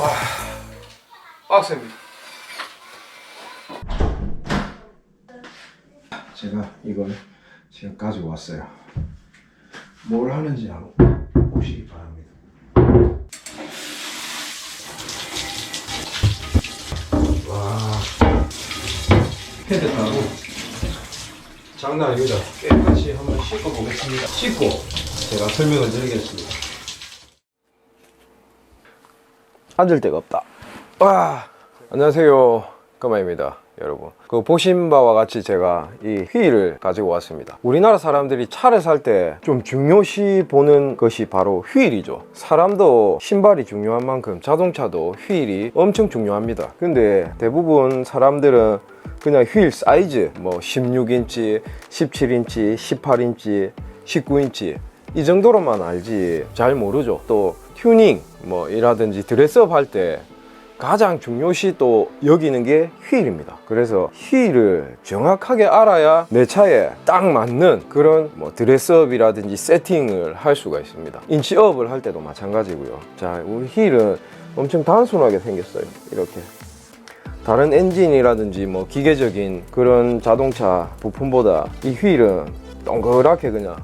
와, 빡셉니다. 제가 이걸 지금 가지고 왔어요. 뭘 하는지 한번 보시기 바랍니다. 와, 헤드하고 장난 아니다 깨끗이 한번 씻고 보겠습니다. 씻고 제가 설명을 드리겠습니다. 앉을 데가 없다. 와, 안녕하세요. 까마입니다. 여러분. 그 보신 바와 같이 제가 이 휠을 가지고 왔습니다. 우리나라 사람들이 차를 살 때 좀 중요시 보는 것이 바로 휠이죠. 사람도 신발이 중요한 만큼 자동차도 휠이 엄청 중요합니다. 근데 대부분 사람들은 그냥 휠 사이즈 뭐 16인치, 17인치, 18인치, 19인치 이 정도로만 알지 잘 모르죠. 또 튜닝 뭐 이라든지 드레스업 할 때 가장 중요시 또 여기는 게 휠입니다. 그래서 휠을 정확하게 알아야 내 차에 딱 맞는 그런 뭐 드레스업이라든지 세팅을 할 수가 있습니다. 인치업을 할 때도 마찬가지고요. 자, 우리 휠은 엄청 단순하게 생겼어요. 이렇게. 다른 엔진이라든지 뭐 기계적인 그런 자동차 부품보다 이 휠은 동그랗게 그냥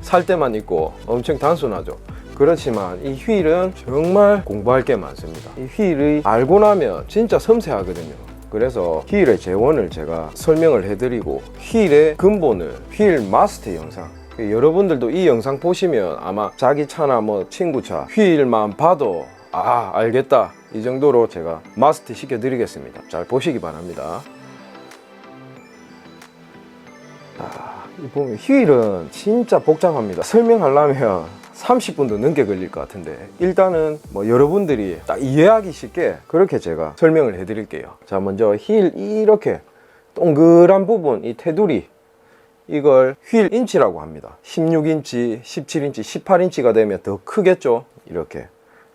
살 때만 있고 엄청 단순하죠. 그렇지만 이 휠은 정말 공부할 게 많습니다. 이 휠이 알고 나면 진짜 섬세하거든요. 그래서 휠의 재원을 제가 설명을 해드리고 휠의 근본을 휠 마스터 영상 여러분들도 이 영상 보시면 아마 자기 차나 뭐 친구 차 휠만 봐도 아 알겠다 이 정도로 제가 마스터 시켜 드리겠습니다. 잘 보시기 바랍니다. 아, 이 보면 휠은 진짜 복잡합니다. 설명하려면 30분도 넘게 걸릴 것 같은데 일단은 뭐 여러분들이 딱 이해하기 쉽게 그렇게 제가 설명을 해 드릴게요. 자 먼저 휠 이렇게 동그란 부분 이 테두리 이걸 휠 인치라고 합니다. 16인치, 17인치, 18인치가 되면 더 크겠죠. 이렇게.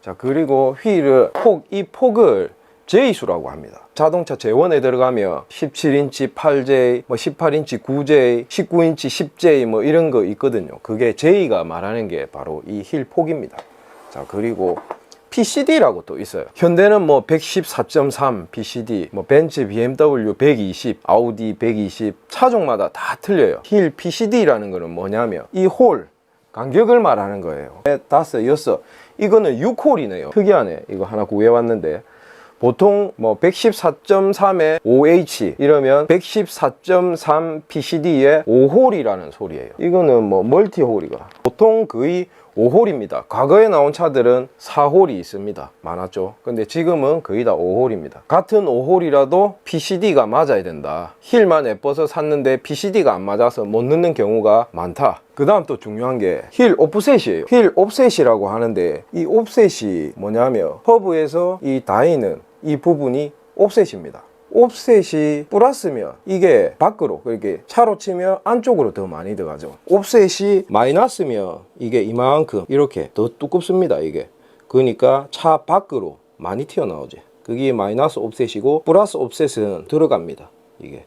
자 그리고 휠을 폭 이 폭을 J수라고 합니다. 자동차 재원에 들어가면 17인치 8J, 뭐 18인치 9J, 19인치 10J 뭐 이런 거 있거든요. 그게 J가 말하는 게 바로 이 힐 폭입니다. 자, 그리고 PCD라고 또 있어요. 현대는 뭐 114.3 PCD, 뭐 벤츠, BMW 120, 아우디 120 차종마다 다 틀려요. 힐 PCD라는 거는 뭐냐면 이 홀 간격을 말하는 거예요. 네, 다섯, 여섯. 이거는 6홀이네요. 특이하네. 이거 하나 구해왔는데 보통 뭐 114.3에 5H 이러면 114.3 PCD에 5홀이라는 소리예요. 이거는 뭐 멀티홀이가 보통 거의 5홀입니다. 과거에 나온 차들은 4홀이 있습니다. 많았죠. 근데 지금은 거의 다 5홀입니다. 같은 5홀이라도 PCD가 맞아야 된다. 힐만 예뻐서 샀는데 PCD가 안 맞아서 못 넣는 경우가 많다. 그 다음 또 중요한 게 힐 오프셋이에요. 힐 옵셋이라고 하는데 이 옵셋이 뭐냐면 허브에서 이 다이는 이 부분이 옵셋입니다. 옵셋이 플러스면 이게 밖으로 그렇게 차로 치면 안쪽으로 더 많이 들어가죠. 옵셋이 마이너스면 이게 이만큼 이렇게 더 두껍습니다. 이게 그러니까 차 밖으로 많이 튀어나오지. 그게 마이너스 옵셋이고 플러스 옵셋은 들어갑니다. 이게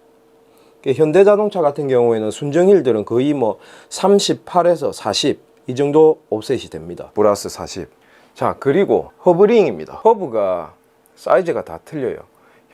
현대자동차 같은 경우에는 순정힐들은 거의 뭐 38에서 40 이 정도 옵셋이 됩니다. 플러스 40. 자 그리고 허브링입니다. 허브가 사이즈가 다 틀려요.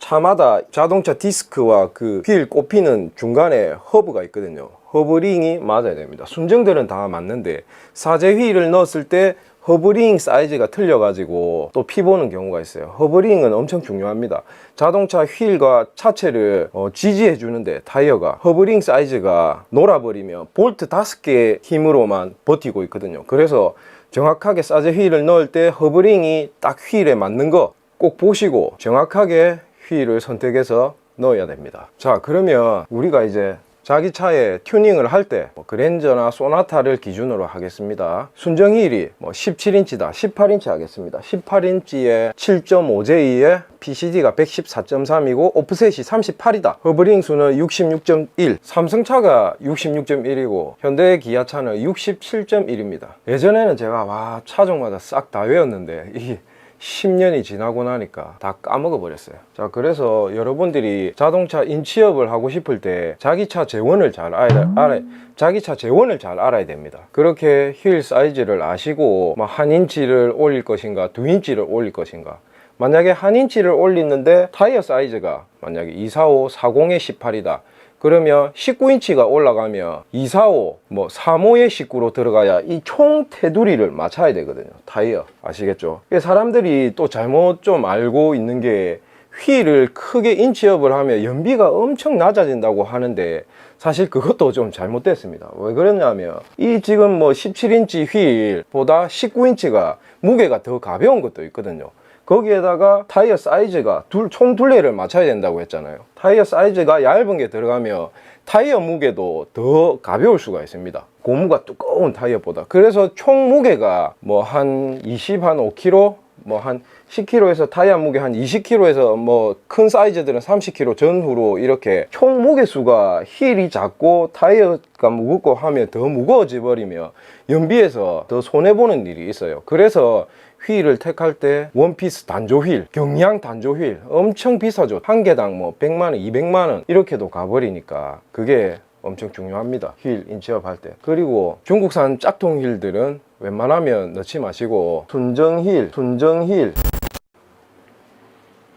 차마다 자동차 디스크와 그 휠 꼽히는 중간에 허브가 있거든요. 허브링이 맞아야 됩니다. 순정들은 다 맞는데 사제 휠을 넣었을 때 허브링 사이즈가 틀려 가지고 또 피보는 경우가 있어요. 허브링은 엄청 중요합니다. 자동차 휠과 차체를 어, 지지해 주는데 타이어가 허브링 사이즈가 놀아버리면 볼트 다섯 개 힘으로만 버티고 있거든요. 그래서 정확하게 사제 휠을 넣을 때 허브링이 딱 휠에 맞는 거 꼭 보시고 정확하게 휠을 선택해서 넣어야 됩니다. 자, 그러면 우리가 이제 자기 차에 튜닝을 할 때 뭐 그랜저나 소나타를 기준으로 하겠습니다. 순정 휠이 뭐 17인치다, 18인치 하겠습니다. 18인치에 7.5J에 PCD가 114.3이고 오프셋이 38이다. 허브링 수는 66.1. 삼성차가 66.1이고 현대 기아차는 67.1입니다. 예전에는 제가 와 차종마다 싹 다 외웠는데 이게 10년이 지나고 나니까 다 까먹어 버렸어요. 자, 그래서 여러분들이 자동차 인치업을 하고 싶을 때 자기 차 재원을 잘 알아, 알아 자기 차 재원을 잘 알아야 됩니다. 그렇게 휠 사이즈를 아시고 뭐한 인치를 올릴 것인가, 두 인치를 올릴 것인가. 만약에 한 인치를 올리는데 타이어 사이즈가 만약에 245, 40에 18이다. 그러면 19인치가 올라가면 245, 뭐 35의 19로 들어가야 이 총 테두리를 맞춰야 되거든요. 타이어. 아시겠죠? 이게 사람들이 또 잘못 좀 알고 있는 게 휠을 크게 인치업을 하면 연비가 엄청 낮아진다고 하는데 사실 그것도 좀 잘못됐습니다. 왜 그러냐면 이 지금 뭐 17인치 휠보다 19인치가 무게가 더 가벼운 것도 있거든요. 거기에다가 타이어 사이즈가 둘, 총 둘레를 맞춰야 된다고 했잖아요. 타이어 사이즈가 얇은 게 들어가면 타이어 무게도 더 가벼울 수가 있습니다. 고무가 두꺼운 타이어보다. 그래서 총 무게가 뭐 한 20, 한 5kg, 뭐한 10kg에서 타이어 무게 한 20kg에서 뭐 큰 사이즈들은 30kg 전후로 이렇게 총 무게 수가 힐이 작고 타이어가 무겁고 하면 더 무거워져 버리면 연비에서 더 손해 보는 일이 있어요. 그래서 휠을 택할 때 원피스 단조 휠, 경량 단조 휠 엄청 비싸죠. 한 개당 뭐 100만 원, 200만 원 이렇게도 가버리니까 그게 엄청 중요합니다. 휠 인치업 할 때. 그리고 중국산 짝퉁 휠들은 웬만하면 넣지 마시고 순정 휠, 순정 휠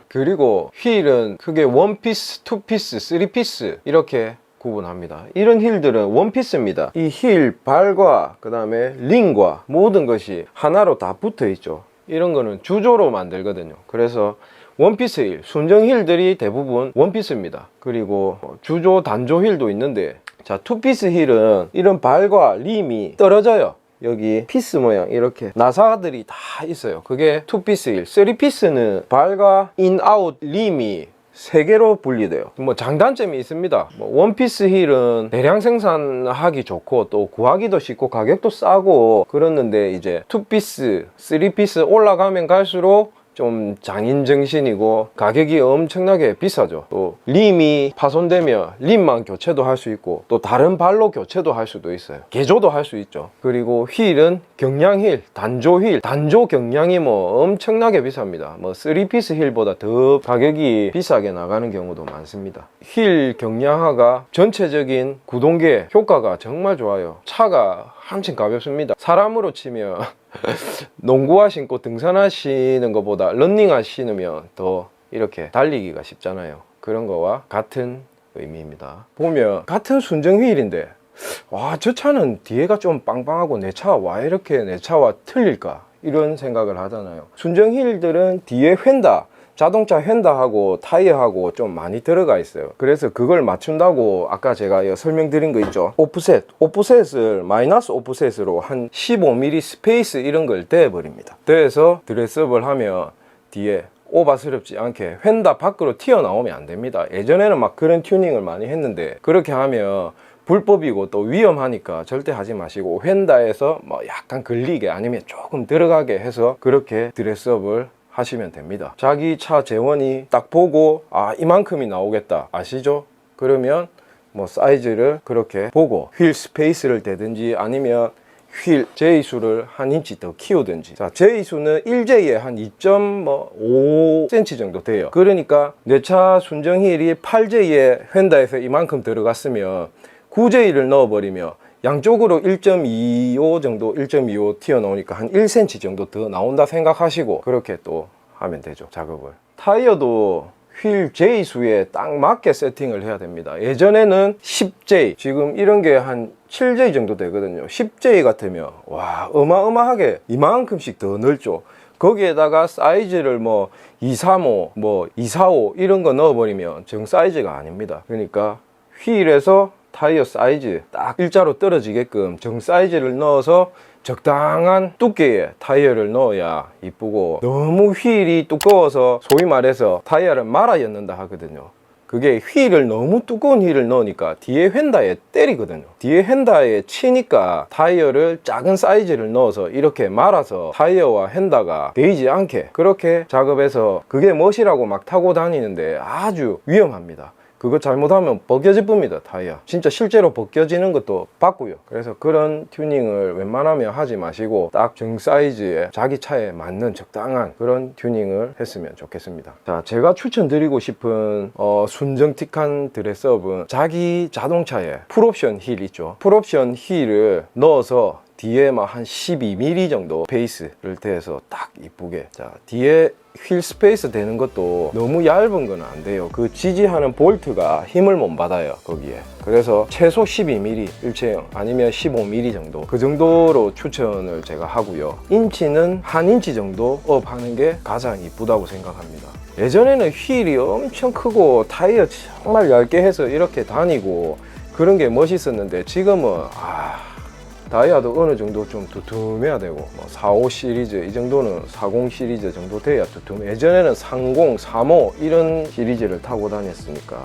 그리고 휠은 크게 원피스, 투피스, 쓰리피스 이렇게 구분합니다. 이런 힐들은 원피스입니다. 이 힐 발과 그 다음에 링과 모든 것이 하나로 다 붙어 있죠. 이런 거는 주조로 만들거든요. 그래서 원피스 힐, 순정 힐들이 대부분 원피스입니다. 그리고 주조 단조 힐도 있는데 자 투피스 힐은 이런 발과 림이 떨어져요. 여기 피스 모양 이렇게 나사들이 다 있어요. 그게 투피스 힐. 쓰리피스는 발과 인아웃 림이 세 개로 분리돼요. 뭐 장단점이 있습니다. 뭐 원피스 힐은 대량 생산하기 좋고 또 구하기도 쉽고 가격도 싸고 그렇는데 이제 투피스, 쓰리피스 올라가면 갈수록 좀 장인 정신이고 가격이 엄청나게 비싸죠. 또 림이 파손되면 림만 교체도 할 수 있고 또 다른 발로 교체도 할 수도 있어요. 개조도 할 수 있죠. 그리고 휠은 경량 휠, 단조 휠, 단조 경량이 뭐 엄청나게 비쌉니다. 뭐 3피스 휠보다 더 가격이 비싸게 나가는 경우도 많습니다. 휠 경량화가 전체적인 구동계 효과가 정말 좋아요. 차가 한층 가볍습니다. 사람으로 치면 농구화 신고 등산하시는 것보다 런닝화 신으면 더 이렇게 달리기가 쉽잖아요. 그런 거와 같은 의미입니다. 보면 같은 순정 휠인데 와 저 차는 뒤에가 좀 빵빵하고 내 차 와 이렇게 내 차와 틀릴까 이런 생각을 하잖아요. 순정 휠들은 뒤에 휀다 자동차 휀다하고 타이어하고 좀 많이 들어가 있어요. 그래서 그걸 맞춘다고 아까 제가 설명드린 거 있죠. 오프셋, 오프셋을 마이너스 오프셋으로 한 15mm 스페이스 이런 걸 떼버립니다. 떼서 드레스업을 하면 뒤에 오바스럽지 않게 휀다 밖으로 튀어나오면 안 됩니다. 예전에는 막 그런 튜닝을 많이 했는데 그렇게 하면 불법이고 또 위험하니까 절대 하지 마시고 휀다에서 뭐 약간 걸리게 아니면 조금 들어가게 해서 그렇게 드레스업을 하시면 됩니다. 자기 차 재원이 딱 보고 아 이만큼이 나오겠다 아시죠? 그러면 뭐 사이즈를 그렇게 보고 휠 스페이스를 대든지 아니면 휠 J수를 한 인치 더 키우든지 자 J수는 1J에 한 2.5cm 정도 돼요 그러니까 내 차 순정 휠이 8J에 휀다에서 이만큼 들어갔으면 9J를 넣어버리면 양쪽으로 1.25 정도 1.25 튀어나오니까 한 1cm 정도 더 나온다 생각하시고 그렇게 또 하면 되죠 작업을. 타이어도 휠 J 수에 딱 맞게 세팅을 해야 됩니다. 예전에는 10J 지금 이런 게 한 7J 정도 되거든요. 10J 같으면 와 어마어마하게 이만큼씩 더 넓죠. 거기에다가 사이즈를 뭐 235, 뭐 245 이런 거 넣어버리면 정 사이즈가 아닙니다. 그러니까 휠에서 타이어 사이즈 딱 일자로 떨어지게끔 정 사이즈를 넣어서 적당한 두께의 타이어를 넣어야 이쁘고 너무 휠이 두꺼워서 소위 말해서 타이어를 말아 였는다 하거든요. 그게 휠을 너무 두꺼운 휠을 넣으니까 뒤에 휀다에 때리거든요. 뒤에 휀다에 치니까 타이어를 작은 사이즈를 넣어서 이렇게 말아서 타이어와 휀다가 데이지 않게 그렇게 작업해서 그게 멋이라고 막 타고 다니는데 아주 위험합니다 그거 잘못하면 벗겨질 뿐입니다 타이어. 진짜 실제로 벗겨지는 것도 봤고요. 그래서 그런 튜닝을 웬만하면 하지 마시고 딱 정 사이즈에 자기 차에 맞는 적당한 그런 튜닝을 했으면 좋겠습니다. 자 제가 추천드리고 싶은 어, 순정틱한 드레스업은 자기 자동차에 풀옵션 힐 있죠. 풀옵션 힐을 넣어서 뒤에 막 한 12mm 정도 베이스를 대서 딱 이쁘게. 자 뒤에 휠 스페이스 되는 것도 너무 얇은 건 안 돼요. 그 지지하는 볼트가 힘을 못 받아요 거기에. 그래서 최소 12mm 일체형 아니면 15mm 정도 그 정도로 추천을 제가 하고요. 인치는 한 인치 정도 업 하는 게 가장 이쁘다고 생각합니다. 예전에는 휠이 엄청 크고 타이어 정말 얇게 해서 이렇게 다니고 그런 게 멋있었는데 지금은 아 다이아도 어느 정도 좀 두툼해야 되고 뭐 45 시리즈 이 정도는 40 시리즈 정도 돼야 두툼. 예전에는 30, 35 이런 시리즈를 타고 다녔으니까.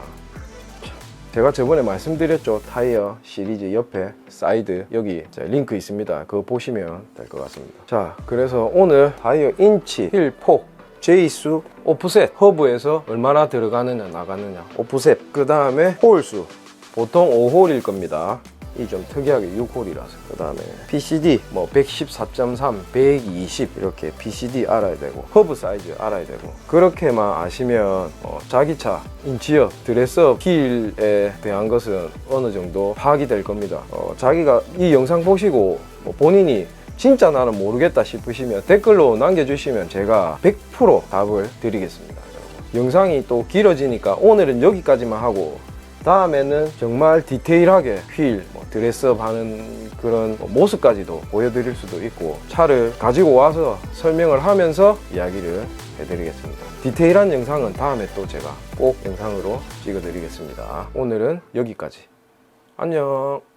참. 제가 저번에 말씀드렸죠. 타이어 시리즈 옆에 사이드 여기 자, 링크 있습니다. 그거 보시면 될 것 같습니다. 자 그래서 오늘 타이어 인치 힐폭 제이수 오프셋 허브에서 얼마나 들어가느냐 나가느냐. 오프셋. 그 다음에 홀수. 보통 5홀일 겁니다 이 좀 특이하게 6홀이라서 그 다음에 PCD 뭐 114.3, 120 이렇게 PCD 알아야 되고 허브 사이즈 알아야 되고 그렇게만 아시면 어, 자기 차 인치어 드레스업 휠에 대한 것은 어느 정도 파악이 될 겁니다. 어, 자기가 이 영상 보시고 뭐 본인이 진짜 나는 모르겠다 싶으시면 댓글로 남겨주시면 제가 100% 답을 드리겠습니다. 영상이 또 길어지니까 오늘은 여기까지만 하고 다음에는 정말 디테일하게 휠, 뭐 드레스업 하는 그런 뭐 모습까지도 보여드릴 수도 있고 차를 가지고 와서 설명을 하면서 이야기를 해드리겠습니다. 디테일한 영상은 다음에 또 제가 꼭 영상으로 찍어드리겠습니다. 오늘은 여기까지. 안녕.